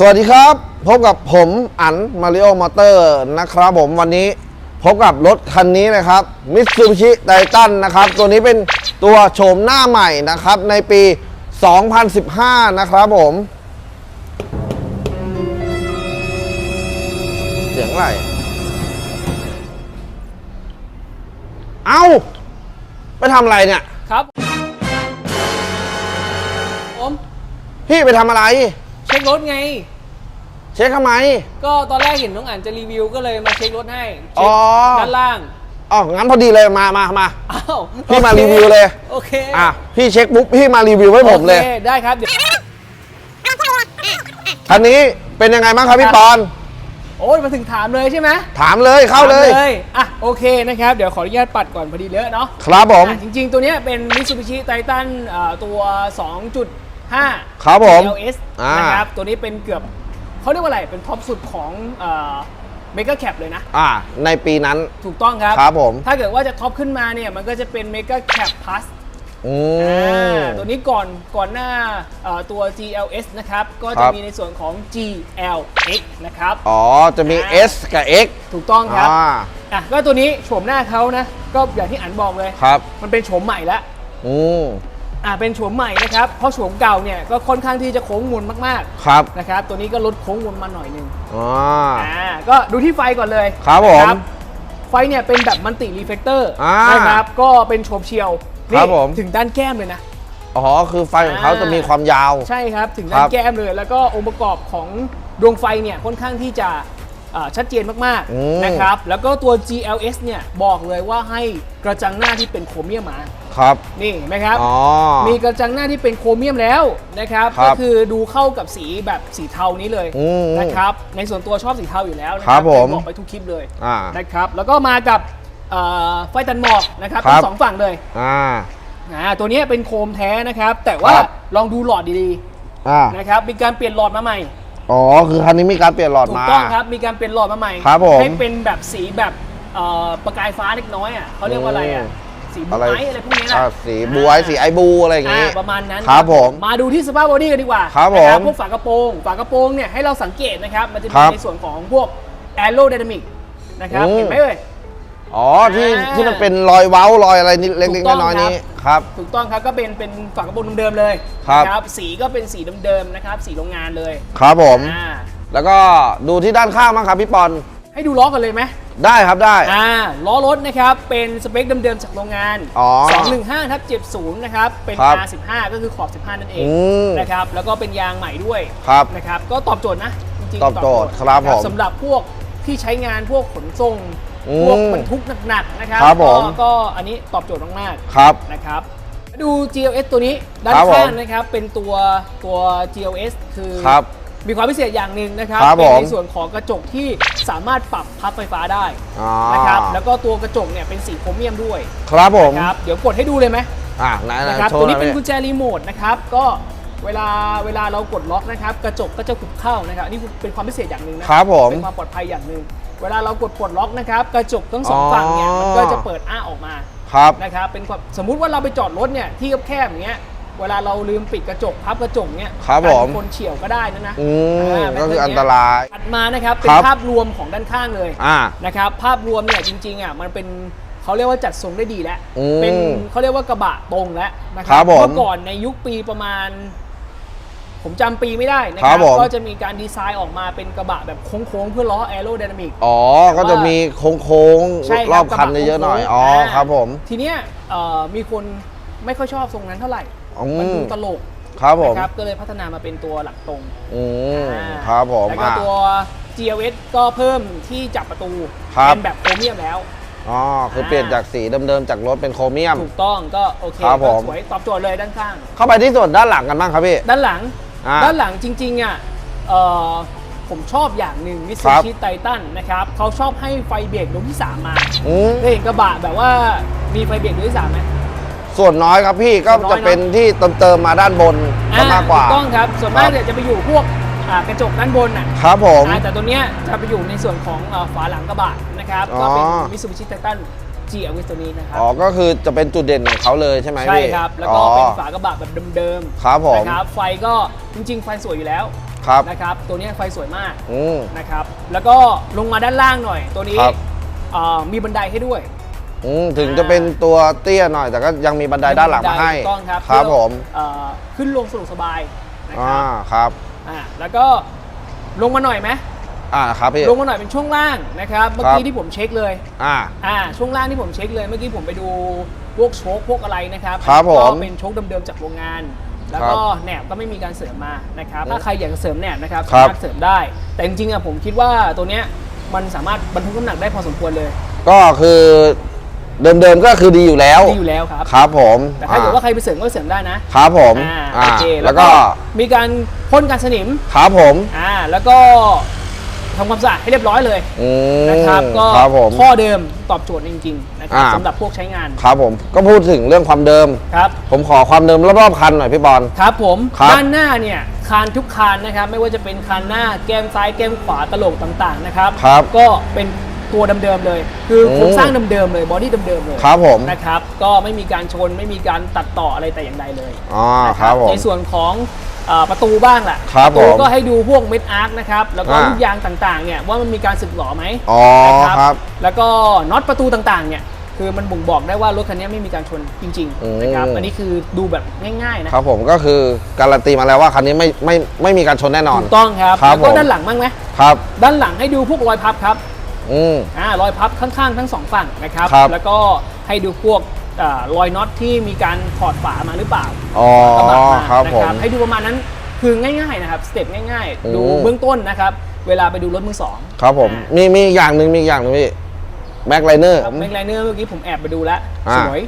สวัสดีครับ พบกับผมอันมาริโอมอเตอร์นะครับผมวันนี้พบกับรถคันนี้นะครับมิตซูบิชิไ i ทันนะครับ ตัวนี้เป็นตัวโฉมหน้าใหม่นะครับในปี 2015 นะครับผม เสียงอะไร เอ้า ไปทำอะไรเนี่ย ครับ ผม พี่ไปทำอะไร เช็ครถไง เช็คทำไม ก็ตอนแรกเห็นน้องอ่านจะรีวิวก็เลยมาเช็ครถให้อ๋เช็อคด้านล่างอ๋องั้นพอดีเลยมามามาอ้าวพี่มาโอครีวิวเลย โอเคอะพี่เช็คปุ๊บพี่มารีวิวให้ผมเลยโอคได้ครับเดี๋ยวคันนี้เป็นยังไงบ้างครับพี่ปอน โอ้ยมาถึงถามเลยใช่ไหมถามเลยเข้าเลย ถมอะโอเคนะครับ เดี๋ยวขออนุญาตปัดก่อนพอดีเลอะเนาะครับผม อะจริง ๆ ตัวเนี้ยเป็น Mitsubishi Titan อ่าตัว 2.5ครับผม LS อ่านนะครับตัวนี้เป็นเกือบเขาเรียกว่าอะไรเป็นท็อปสุดของเมก a แคปเลยนะ อ่า ในปีนั้น ถูกต้องครับ ครับผม ถ้าเกิดว่าจะท็อปขึ้นมาเนี่ย มันก็จะเป็น Mega Cap Plus อือ่ามตัวนี้ก่อนก่อนหน้าเอ่อตัว GLS นะครับ ก็คจะรับมีในส่วนของ GLX นะครับ อ๋อ จะมีอ่า S กับ X ถูกต้องครับอ่าอะก็ตัวนี้โฉมหน้าเขานะ ก็อย่างที่อันบอกเลยครับ มันเป็นโฉมใหม่แล้วอืม อะเป็นโฉมใหม่นะครับเพราะโฉมเก่าเนี่ยก็ค่อนข้างที่จะโค้งมนมากครับๆนะครับ ตัวนี้ก็ลดโค้งมนมาหน่อยหนึงอ่าอ่าก็ดูที่ไฟก่อนเลยครับผมนะไฟเนี่ยเป็นแบบมันติรีเฟกเตอร์อ่านนะครับก็เป็นโฉมเชียวครับนี่ผม ถึงด้านแก้มเลยนะ อ๋อคือไฟของเขาอ่าจะมีความยาว ใช่ครับ ถึงครัด้านบแก้มเลย แล้วก็องค์ประกอบของดวงไฟเนี่ยค่อนข้างที่จะเอ่อ ชัดเจนมากอืม ๆนะครับ แล้วก็ตัว GLS เนี่ยบอกเลยว่าให้กระจังหน้าที่เป็นโครเมียมมาครับ นี่เห็นไหมครับ อ๋อ มีกระจังหน้าที่เป็นโครเมียมแล้วนะครับ ครัก็บคือดูเข้ากับสีแบบสีเทานี้เลยอืมนะครับ ในส่วนตัวชอบสีเทาอยู่แล้วนะคครัรับผมเคยบอกไปทุกคลิปเลยอ่า นะครับ แล้วก็มากับเอ่อไฟตันหมอกนะครับครัทั้บงสองฝั่งเลยอ่า อ่าตัวนี้เป็นโคมแท้นะครับ แต่ว่าครับ ลองดูหลอดดีอ่า ๆนะครับ มีการเปลี่ยนหลอดมาใหม่ อ๋อ คือคันนี้มีการเปลี่ยนหลอดถูกมา ต้องครับ มีการเปลี่ยนหลอดมาใหม่ ครับผมให้เป็นแบบสีแบบเอ่อประกายฟ้าเล็กน้อยอะเขาเรียกว่าอะไรอะ อืม สีบอะไรไม้อะไรพวกนี้นะอ่าสีบวย สีไอบูอะไรอย่างงี้ อ่าประมาณนั้นครับผม มาดูที่สภาพบอดี้กันดีกว่าครับผมนะพวกฝากระโปรง ฝากระโปรงเนี่ยให้เราสังเกตนะครับ มันจะคมีรับในส่วนของพวก aero dynamic นะครับ อืม เห็นไหมเอ่ย อ๋อที่อ่าที่มันเป็นรอยเว้ารอยอะไรนิดเล็กถูๆกต้องน้อยๆครับนี้ครับ ถูกต้องครับก็เป็นเป็นฝากระโปรงเดิมๆเลยครับ นะสีก็เป็นสีเดิมๆนะครับสีโรงงานเลยครับผม อ่าแล้วก็ดูที่ด้านข้างบ้างครับพี่ปอนให้ดูล้อกันเลยไหมได้ครับได้ อ่าล้อรถนะครับเป็นสเปคเดิมๆจากโรงงานอ๋อ215ทับ70นะครับเป็น ครับ R15 ก็คือขอบ 15 นั่นเองอืม นะครับแล้วก็เป็นยางใหม่ด้วยครับ นะครับก็ตอบโจทย์นะจริงๆตอบโจทย์ครับนะผม สำหรับพวกที่ใช้งานพวกขนส่ง อืมพวกบรรทุกหนักๆนะครับครับผม ก็ก็อันนี้ตอบโจทย์มากครับ ๆนะครับดู GLS ตัวนี้ด้านครับผมข้างนะครับเป็นตัวตัว GLS คือครับมีความพิเศษอย่างหนึ่งนะครับครับเป็นผม ในส่วนของกระจกที่สามารถปรับพับไฟฟ้าได้อ๋อนะครับแล้วก็ตัวกระจกเนี่ยเป็นสีโครเมียมด้วยครับผมนะครับเดี๋ยวกดให้ดูเลยไหม อะไหนๆนะครับโชว์ตัวนี้หเป็นอยกุญแจรีโมทนะครับ ก็เวลาเวลาเรากดล็อกนะครับ กระจกก็จะขุบเข้านะครับอันนี่เป็นความพิเศษอย่างหนึ่งนะครับผม เป็นความปลอดภัยอย่างหนึ่ง เวลาเรากดปลดล็อกนะครับ กระจกทั้งสองอ๋อฝั่งเนี่ยมันก็จะเปิดอ้าออกมาครับนะครับเป็นความสมมุติว่าเราไปจอดรถเนี่ยที่แคบๆอย่างเงี้ยเวลาเราลืมปิดกระจกพับกระจกเนี่ยครับกลายผเป็มนคนเฉี่ยวก็ได้นะนะอืมาก็คือแบบอันตรายถัดมานะครับเป็คนรับภาพรวมของด้านข้างเลยอ่านะครับภาพรวมเนี่ยจริงๆอะมันเป็นเขาเรียกว่าจัดทรงได้ดีแล้วอืมเป็นเขาเรียกว่ากระบะตรงแล้วนะคครัรับผมเมื่อก่อนในยุคปีประมาณ ผมจำปีไม่ได้นะคครัรับบผม ก็จะมีการดีไซน์ออกมาเป็นกระบะแบบโค้งๆเพื่อล้อแอโรไดนามิก อ๋อ ก็จะมีโค้งใช่ๆครรัอบบคันกระบะเยอะๆหน่อยโค้งๆอ๋ออ่าครับผม ทีเนี้ยเอ่อมีคนไม่ค่อยชอบทรงนั้นเท่าไหร่ อืม มันดูตลกครับผมนะครับก็เลยพัฒนามาเป็นตัวหลักตรงอืมอ่าครับผมแล้วก็อะ ตัว GLS ก็เพิ่มที่จับประตูครับ เป็นแบบโครเมียมแล้ว อ๋อ คือเปลี่ยนจากสีเดิมๆ จากรถเป็นโครเมียม ถูกต้องก็โอเคครับผก็มสวยตอบโจทย์เลยด้านข้าง เข้าไปที่ส่วนด้านหลังกันบ้างครับพี่ ด้านหลัง อ่าด้านหลังจริงๆอะเอ่อผมชอบอย่างหนึ่งมิคซูรับชิไททันนะครับเขาชอบให้ไฟเบรกดวงที่3มาอืมเคยเห็นกระบะแบบว่ามีไฟเบรกดวงที่3ไหม ส่วนน้อยครับพี่ก็ส่วนน้อยจะเป็นที่เติมๆมาด้านบนก็มากกว่าถูกต้องครับส่วนมาคกรับเนี่ยจะไปอยู่พวกอ่ากระจกด้านบนอะ ครับผม อ่าแต่ตัวเนี้ยจะไปอยู่ในส่วนของเอ่อฝาหลังกระบะนะครับ อ๋อ ก็เป็นมิซูบิชิไททัน G อวิสตัวนี้นะครับ อ๋อก็คือจะเป็นจุดเด่นของเขาเลยใช่ไหมใช่พี่ครับ แล้วก็อ๋อเป็นฝากระบะแบบเดิมๆครับผมนะครับ ไฟก็ จริง ๆ ไฟสวยอยู่แล้วครับ นะครับ ตัวเนี้ยไฟสวยมากอืม นะครับ แล้วก็ลงมาด้านล่างหน่อย ตัวนี้ครับ เอ่อมีบันไดให้ด้วย อืมถึงจะเป็นตัวเตี้ยหน่อยแต่ก็ยังมีบันไดด้านหลังมาให้ถูกต้องครับครับเพื่อผมเอ่อขึ้นลงสะดวกสบายนะคอ่ารับครับอ่าแล้วก็ลงมาหน่อยไหมอ่าครับพี่ ลงมาหน่อยเป็นช่วงล่างนะครับเมื่อครับกี้ที่ผมเช็คเลยอ่า อ่าช่วงล่างที่ผมเช็คเลยเมื่อกี้ผมไปดูพวกโชคพวกอะไรนะครับครับผมก็เป็นโชคเดิมๆจากโรงงาน แล้วก็แหนบก็ไม่มีการเสริมมานะครับถ้าใครอยากจะเสริมแหนบนะครับครัสาบมารถเสริมได้ แต่จริงๆอะผมคิดว่าตัวเนี้ยมันสามารถบรรทุกน้ำหนักได้พอสมควรเลย ก็คือเดิมๆก็คือดีอยู่แล้วดีอยู่แล้วครับครับผมแต่ถ้าเกิดว่าใครไปเสริมก็เสริมได้นะครับผมอ่าอ่าโอเคแล้แล้ววก็ก็มีการพ่นกันสนิมครับผมอ่าแล้วก็ ทำความสะอาดให้เรียบร้อยเลยอืมนะครับก็ครับผม ข้อเดิมตอบโจทย์จริงๆนะครับอ่า สำหรับพวกใช้งานครับผมก็พูดถึงเรื่องความเดิม ครับ ผมขอความเดิมรอบๆคันหน่อยพี่บอล ครับผมครับด้านหน้าเนี่ยคานทุกคานนะครับ ไม่ว่าจะเป็นคานหน้าแก้มซ้ายแก้มขวากระโหลกต่างๆนะครับ ครับก็เป็นตัวเดิมๆเลย คือโครงอืม สร้างเดิมๆเลยบอดี้เดิมๆเลยครับผมนะครับ ก็ไม่มีการชนไม่มีการตัดต่ออะไรแต่อย่างใดเลยอ๋อนะครับผม ในส่วนของ เอ่อประตูบ้างแหละครับประตูผมก็ให้ดูพวกเม็ดอาร์คนะครับแล้วก็อ่า ลูกยางต่างๆเนี่ยว่ามันมีการสึกหรอไหม อ๋อนะครับแล้วก็น็อตประตูต่างๆ เนี่ย คือมันบ่งบอกได้ว่ารถคันนี้ไม่มีการชนจริงอืม ๆ นะครับ อันนี้คือดูแบบง่ายๆ นะครับผมก็คือการันตีมาแล้วว่าคันนี้ไม่ไม่ไม่มีการชนแน่นอน ถูกต้องครับ ครับแล้วก็ผม ด้านหลังบ้างไหมครับ ด้านหลังให้ดูพวกรอยพับครับ อืม อ่ารอยพับข้างๆ ทั้งสองฝั่งนะครับ ครับแล้วก็ให้ดูพวกเอ่อ รอยน็อตที่มีการถอดฝามาหรือเปล่าอ๋อกระบะมาครับนะผมให้ดูประมาณนั้นคือง่ายๆนะครับสเต็ปง่ายอืมๆดูเบื้องต้นนะครับ เวลาไปดูรถมือสองครับผมมีมีอีกอย่างหนึ่งมีอีกอย่างหนึ่งพี่แม็กไลเนอร์แม็กไลเนอร์เมื่อกี้ผมแอบไปดูแล้วอ่าสวย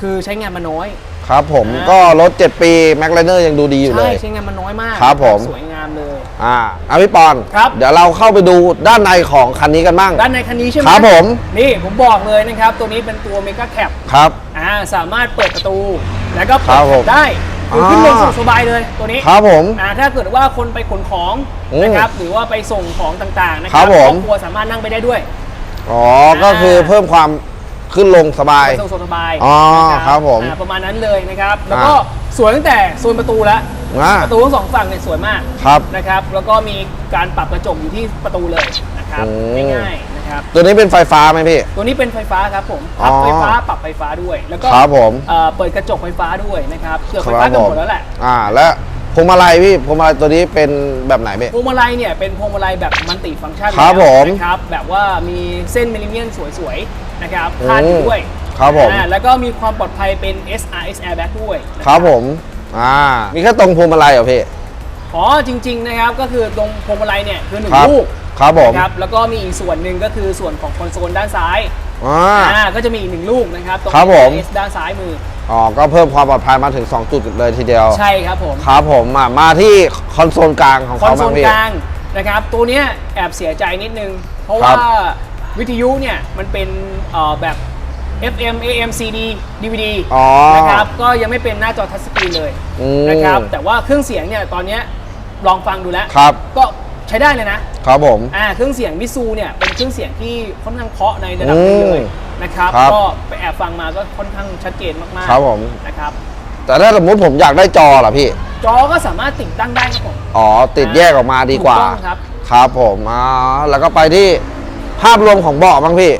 คือใช้งานมาน้อย ครับผมอ่า ก็รถ 7 ปีแม็กไลเนอร์ยังดูดีอยู่เลใช่ย ใช้งานมาน้อยมากครับผม สวยงามเลย อ่าเอาพี่ปอนครับ เดี๋ยวเราเข้าไปดูด้านในของคันนี้กันบ้าง ด้านในคันนี้ใช่ไหมครับผม นี่ผมบอกเลยนะครับ ตัวนี้เป็นตัวเมก a แคปครับ อ่าสามารถเปิดประตู แล้วก็เปิครัดบผมแคปได้คือขึ้นลงอ่า สะดวกสบายเลยตัวนี้ครับผม อ่าถ้าเกิดว่าคนไปขนของอืมนะครับหรือว่าไปส่งของต่างๆนะคครัรับผม ครอบครัวสามารถนั่งไปได้ด้วย อ๋อ ก็คือเพิ่มความ ขึ้นลงสบาย สะดวกสบายอ๋อนะครับผมอ่าประมาณนั้นเลยนะครับ แล้วก็อ่ สวยตั้งแต่โซนประตูแล้ว อ่าประตูทั้งสองฝั่งเนี่ยสวยมากครับ นะครับ แล้วก็มีการปรับกระจกอยู่ที่ประตูเลยนะครับอืมง่ายๆนะครับ ตัวนี้เป็นไฟฟ้าไหมพี่ ตัวนี้เป็นไฟฟ้าครับผมพับอ๋อไฟฟ้าปรับไฟฟ้าด้วย แล้วก็ครับผม เอ่อเปิดกระจกไฟฟ้าด้วยนะครับเกือบคไฟรัฟ้าบกันผหมมดแล้วแหละ อ่า และพวงมาลัยพี่พวงมาลัยตัวนี้เป็นแบบไหนพี่ พวงมาลัยเนี่ยเป็นพวงมาลัยแบบมันติฟังก์ชันครับแล้วผมนะครับแบบว่ามีเส้นมิลลิเมียนสวยๆ นะครับคาดอยู่ด้วยครับผม อ่าแล้วก็มีความปลอดภัยเป็น SRS airbag ด้วยนะครับผมอ่ามีแค่ตรงพวงมาลัยเหรอพี่ อ๋อจริง ๆ นะครับ ก็คือตรงพวงมาลัยเนี่ยคือหนึ่งครับลูกครับผมนะครับแล้วก็มีอีกส่วนหนึ่งก็คือส่วนของคอนโซลด้านซ้ายอ่า อ่าก็จะมีอีกหนึ่งลูกนะครับตรง ครับผม S ด้านซ้ายมืออ๋อก็เพิ่มความปลอดภัยมาถึง 2 จุดเลยทีเดียว ใช่ครับผม ครับผมอะมาที่คอนโซลกลางของคอนเขาโซบ้างลพี่ กลางนะครับตัวเนี้ยแอบเสียใจนิดนึง เพราะครัว่าบ วิทยุเนี่ยมันเป็นเอ่อแบบ FM AM CD DVD อ๋อนะครับก็ยังไม่เป็นหน้าจอทัชสกรีนเลยอืมนะครับแต่ว่าเครื่องเสียงเนี่ยตอนเนี้ยลองฟังดูแล้วครับก็ใช้ได้เลยนะครับผมอ่าเครื่องเสียงมิซูเนี่ยเป็นเครื่องเสียงที่ค่อนข้างเพราะในระดับหนึงเลยอืมนะครับครับก็ไปแอบฟังมาก็ค่อนข้างชัดเจนมากๆครับผมนะครับแต่ถ้าสมมติผมอยากได้จอล่ะพี่ จอก็สามารถติดตั้งได้ครับผมอ๋อติดแยกออกมาดีกว่าถูต้องครับครับผมอ๋อแล้วก็ไปที่ ภาพรวมของเบาะบ้างพี่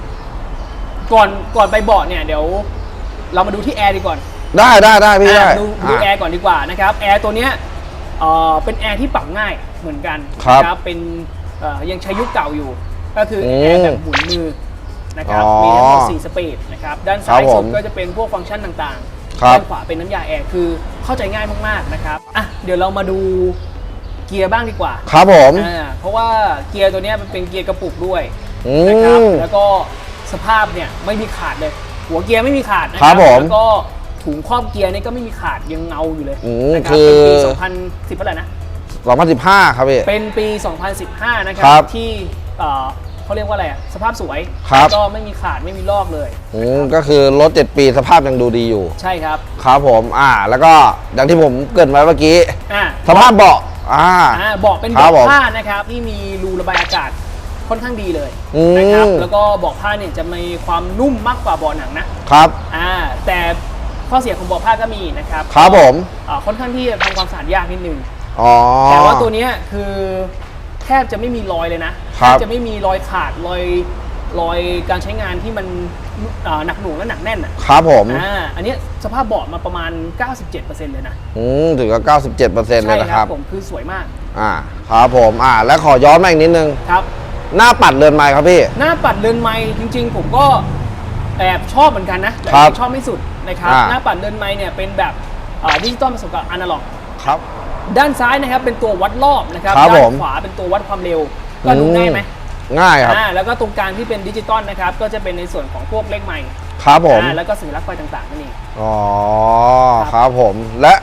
ก่อนก่อนไปเบาะเนี่ยเดี๋ยว เรามาดูที่แอร์ดีก่อนได้ได้ได้พี่ได้อะดูดูอะแอร์ก่อนดีกว่านะครับแอร์ตัวเนี้ยเอ่อเป็นแอร์ที่ปรับง่ายเหมือนกันครับนะเป็นเอ่อยังใช้ยุคเก่าอยู่ ก็คืออมแอร์แบบหมุนมือนะครับอ๋อมีทั้งหมด4สปีดนะครับด้านซ้ายครับผสุมดก็จะเป็นพวกฟังก์ชันต่างๆครับ ด้านขวาเป็นน้ำยาแอร์คือเข้าใจง่ายมากๆนะครับอะเดี๋ยวเรามาดูเกียร์บ้างดีกว่า ครับผม อ่าเพราะว่าเกียร์ตัวเนี้ยมันเป็นเกียร์กระปุกด้วยอื นะครับมแล้วก็สภาพเนี่ยไม่มีขาดเลย หัวเกียร์ไม่มีขาดนะคครัรับผมแล้วก็ถุงครอบเกียร์นี่ก็ไม่มีขาดยังเงาอยู่เลยอืมนะครัคือ เป็นปี 2010เท่าไหร่นะ 2015 ครับพี่ เป็นปี 2015 นะคครัรับที่เอ่อเขาเรียกว่าอะไรอะสภาพสวยครับ แล้วก็ไม่มีขาดไม่มีลอกเลย อืมก็คือรถ 7 ปีสภาพยังดูดีอยู่ ใช่ครับครับผม อ่า แล้วก็อย่างที่ผมเกรินไว้เมื่อกี้ อ่าสภาพเบาะอ่า อ่าเบาะเป็นครับเบาะผมผ้านะครับที่มีรูระบายอากาศ ค่อนข้างดีเลยอืม นะครับแล้วก็เบาะผ้าเนี่ยจะมีความนุ่มมากกว่าเบาะหนังนะครับ อ่าแต่ข้อเสียของเบาะผ้าก็มีนะครับครับผม อ่าค่อนข้างที่จะทำความสะอาดยากนิดนึง อ๋อ แต่ว่าตัวเนี้ยคือแทบจะไม่มีรอยเลยนะคแทรับบจะไม่มีรอยขาดรอยรอยการใช้งานที่มันอ่าหนักหน่วงและหนักแน่นอะครับผมอ่าอันเนี้ยสภาพเบาะมาประมาณ 97%เลยนะอืมถึงกับ97%เลยนะครับ ผมคือสวยมากอ่า ครับผม อ่า และขอย้อนมาอีกนิดนึง ครับ หน้าปัดเรือนไม้ครับพี่ หน้าปัดเดินไม้จริง ๆ ผมก็แอบชอบเหมือนกันนะแต่ครับชอบไม่สุดนะครับ อ่า หน้าปัดเดินไม้เนี่ยเป็นแบบดิจิตอลผสมกับอนาล็อก ครับ ด้านซ้ายนะครับเป็นตัววัดรอบนะครับ ครับด้าผนมขวาเป็นตัววัดความเร็ว ก็ดูง่ายไหมง่ายครับ อ่าแล้วก็ตรงกลางที่เป็นดิจิตอลนะครับ ก็จะเป็นในส่วนของพวกเลขใหม่ครับผม อ่าแล้วก็สัญลักษณ์ไฟต่างๆนั่นเอง อ๋อ ครับผม และ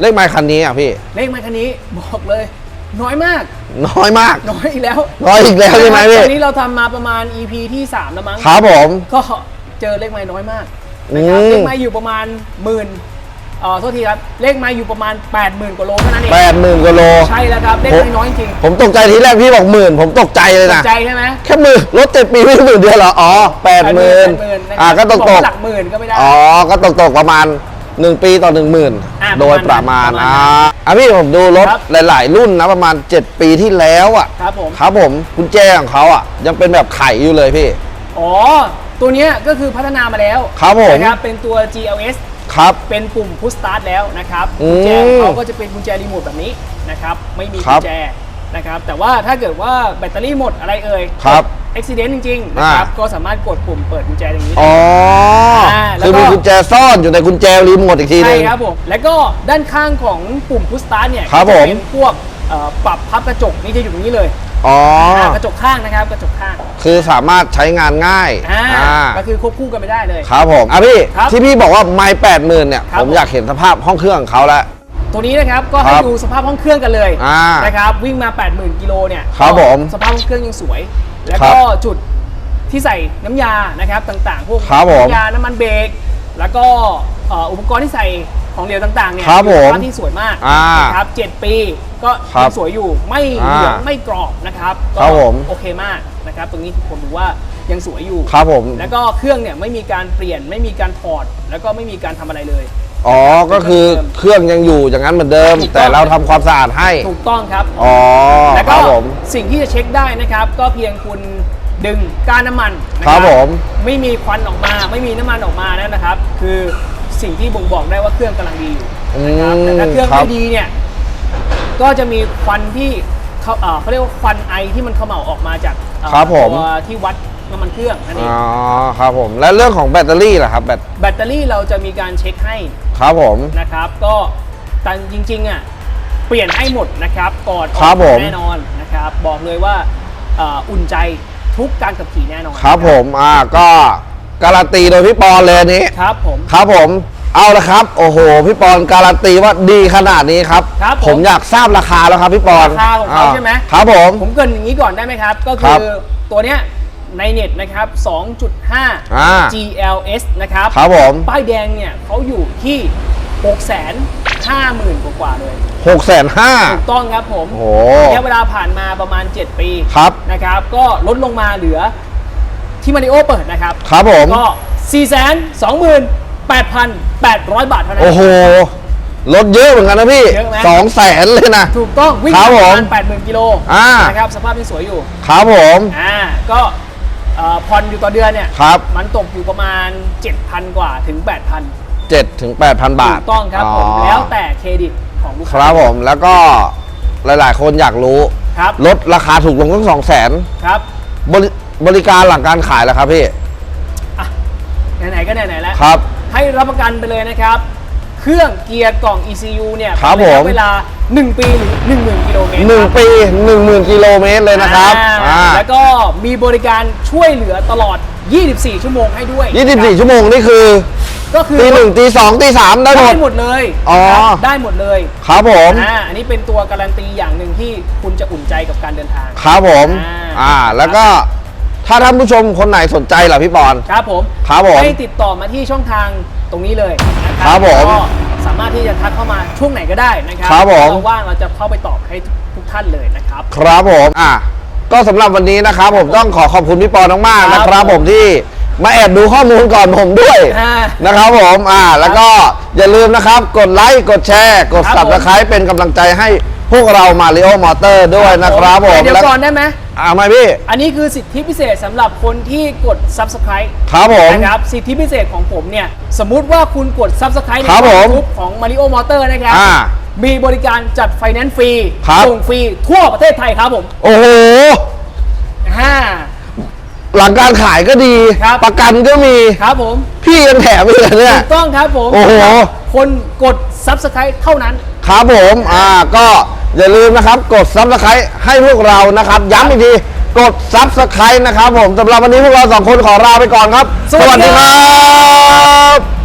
เลขไม้คันนี้อะพี่ เลขใหม่คันนี้บอกเลย น้อยมาก น้อยมาก น้อยอีกแล้วน้อยอีกแล้วใช่ไหมพี่ตอนนี้เราทำมาประมาณ EP ที่3แล้วมั้งครับผม ก็เจอเลขไม้น้อยมากนะครับอืม เลขไม้อยู่ประมาณหมื่นเอ่อโทษทีครับเลขไม้อยู่ประมาณ 80,000กว่าโลเท่านั้นเองแปดหมื่นกิโล ใช่แล้วครับเลขไม้น้อยจริงผมตกใจทีแรกพี่บอกหมื่นผมตกใจเลยตนะกใจใช่ไหมแค่หมื่นรถเจ็ดปีไม่ถึงหมื่นเดียวเหรอ อ๋อแปดหมื่น80,000ะครับอ่าก็ตกบตว่กหลักหมื่นก็ไม่ได้ อ๋อ ก็ตกตกประมาณ 1ปีต่อ1 0,000อ่าโดยประมาณประมาณนั้นอ่าอะพี่ผมดูรถครับ หลาย ๆ รุ่นนะประมาณ 7 ปีที่แล้วอะครับผม ครับผมกุญแจของเขาอะยังเป็นแบบไขอยู่เลยพี่ อ๋อ ตัวเนี้ยก็คือพัฒนามาแล้วครับผม นะครับเป็นตัว GLS ครับ เป็นปุ่ม push start แล้วนะครับอืกุมญแจของเขาก็จะเป็นกุญแจรีโมทแบบนี้นะครับ ไม่มีครักุบ ญแจ นะครับแต่ว่าถ้าเกิดว่าแบตเตอรี่หมดอะไรเอ่ยครับอุบิเหตุจริงๆนะครับอ่าก็สามารถกดปุ่มเปิดกุญแจอย่างนี้อ๋ออ่าแล้วคือก็มีกุญแจซ่อนอยู่ในกุญแจรีโมทอีกทีหใช่นึงครับผมแล้วก็ด้านข้างของปุ่ม push start เนี่ยครับก็จะผมเป็นพวกเอ่อปรับพับกระจกนี่จะอยู่ตรงนี้เลยอ๋อ อ่ากระจกข้างนะครับกระจกข้างคือสามารถใช้งานง่ายอ่าอ่าก็คือควบคู่กันไปได้เลย ครับผมอะพี่ ครับที่พี่บอกว่าไม่แปดหมื่นเนี่ย ครับผม อยากเห็นสภาพห้องเครื่องของเขาแล้ว ตัวนี้นะครับก็ให้ครับดูสภาพห้องเครื่องกันเลยอ่านะครับวิ่งมา 80,000กิโลเนี่ยครับก็ผมสภาพห้องเครื่องยังสวย แล้วครัก็บจุดที่ใส่น้ำยานะครับต่างๆ พวกครับผมน้ำยาน้ำมันเบรกแล้วก็เอ่ออุปกรณ์ที่ใส่ของเหลวต่างๆเนี่ยครับอยู่ในผมสภาพที่สวยมากอ่านะครับเจ็ดปีก็ครัยับงสวยอยู่ไม่เหลืองอ่าไม่กรอบนะครับครับผม โอเคมากนะครับตรงนี้ผมดูว่ายังสวยอยู่ ครับผม แล้วก็เครื่องเนี่ยไม่มีการเปลี่ยนไม่มีการถอด แล้วก็ไม่มีการทำอะไรเลย อ๋อ ก็คือเครื่องยังอยู่อย่างนั้นเหมือนเดิมถูกต้องแต่เราทำความสะอาดให้ ถูกต้องครับ อ๋อแล้วคก็รับผม สิ่งที่จะเช็คได้นะครับ ก็เพียงคุณดึงก้านน้ำมันนะครับผม ไม่มีควันออกมา ไม่มีน้ำมันออกมานั่นนะครับ คือสิ่งที่บ่งบอกได้ว่าเครื่องกำลังดีอยู่นะครับอืมแต่ถ้าเครื่องครับไม่ดีเนี่ย ก็จะมีควันที่เขาเอ่อเขาเรียกว่าควันไอที่มันเขม่าออกมาจากเอ่อครับผม ตัวที่วัดน้ำมันเครื่องนั่นเองอ๋อ ครับผม และเรื่องของแบตเตอรี่ล่ะครับแบต แบตเตอรี่เราจะมีการเช็คให้ ครับผม นะครับก็แต่จริงๆอะเปลี่ยนให้หมดนะครับก่อนอครัอกบผมแน่นอนนะครับบอกเลยว่าเอ่ออุ่นใจทุกการขับขี่แน่นอนครับผม อ่า ก็การันตีโดยพี่ปอนเลยอันนี้ ครับผม ครับผม เอาละครับ โอ้โห พี่ปอนการันตีว่าดีขนาดนี้ครับ ครับผมผมอยากทราบราคาแล้วครับพี่ปอนราคาของเขาใช่ไหม ครับผม ผมเกรินอย่างนี้ก่อนได้ไหมครับ ก็ครัคืบอตัวเนี้ย ในเน็ตนะครับ อ่า 2.5 GLS นะครับครับผมป้ายแดงเนี่ยเขาอยู่ที่ 6 5 0 0 0 0กว่าๆเลยหกแสนห้า ถูกต้องครับผมโอ้โห ระยะเวลาผ่านมาประมาณ 7 ปีครับนะครับ ก็ลดลงมาเหลือที่มาริโอเปิดนะครับ ครับผม ก็ 428,800 บาทเท่านั้น โอ้โหลดเยอะเหมือนกันนะพี่เยอะไหม สองแสนเลยนะ ถูกต้องวิ่งครับประผมมาณ80,000กิโลอ่านะครับสภาพที่สวยอยู่ ครับผม อ่าก็ เอ่อผ่อนอยู่ต่อเดือนเนี่ยครับ มันตกอยู่ประมาณ 7,000 กว่าถึง 8,000เจ็ดถึงแปดพันบาทถูกต้องครับผม แล้วแต่เครดิตของลูกคค้ารับผมแล้วก็หลายๆ คนอยากรู้ครับลดราคาถูกลงตั้งสองแสนครับบริบริการหลังการขายแล้วครับพี่ อะไหนๆก็ไหนๆแล้ว ครับ ให้รับประกันไปเลยนะครับเค รื่องเกียร์กล่อง ECU เนี่ยครับเป็นระยะผมเวลา 1 ปีหรือ10,000กิโลเมตรหนึ่งครับปีหนึ่งหมื่นกิโลเมตรเลยนะครับอ่าอ่าแล้วก็มีบริการช่วยเหลือตลอด 24 ชั่วโมงให้ด้วยยี่สิบสี่ชั่วโมงนี่คือก็คือตีหนึ่งตีสองตีสามได้หมได้ด หมดเลยอ๋อนะครับได้หมดเลยครับผม อ่าอันนี้เป็นตัวการันตีอย่างหนึ่งที่คุณจะอุ่นใจกับการเดินทาง ครับผม อ่า อ่า แล้วก็ถ้าท่านผู้ชมคนไหนสนใจล่ะพี่ปอน ครับผมครับผมให้ติดต่อมาที่ช่องทาง ตรงนี้เลยนะคครัรับผมก็สามารถที่จะทักเข้ามาช่วงไหนก็ได้นะครัครับผม เราว่างเราจะเข้าไปตอบให้ทุกท่านเลยนะครับ ครับผมอะก็สำหรับวันนี้นะครับผมต้องขอขอบคุณพี่ปอนมากๆครับนะครับผมที่มาแอบดูข้อมูลก่อนผมด้วยอ่านะครับผมอ่าแล้วก็อย่าลืมนะครับ กดไลค์กดแชร์ กดครับผม subscribe เป็นกำลังใจให้พวกเรามาริโอมอเตอร์ด้วยนะครับผมเดี๋ยวแล้วก่อนได้ไหม อ่าไม่พี่ อันนี้คือสิทธิพิเศษสำหรับคนที่กด subscribe ครับผมนะครับสิทธิพิเศษของผมเนี่ย สมมุติว่าคุณกด subscribe ในครับผมกลุ่มของ Mario Motor นะครับ อ่า มีบริการจัดไฟแนนซ์ฟรีครับ ส่งฟรีทั่วประเทศไทยครับผมโอ้โหฮ่า หลังการขายก็ดี ครับ ประกันก็มี ครับผมพี่ยังแถมอีกเหรอเนี่ย ถูกต้องครับผมโอ้โห คนกด subscribe เท่านั้น ครับผม อ่า ก็ อย่าลืมนะครับ กดซับสไครต์ให้พวกเรานะครับ ย้ำอีกทีกดซับสไครต์นะครับผมสำหรับวันนี้พวกเราสองคนขอลาไปก่อนครับ สวัสดีครับ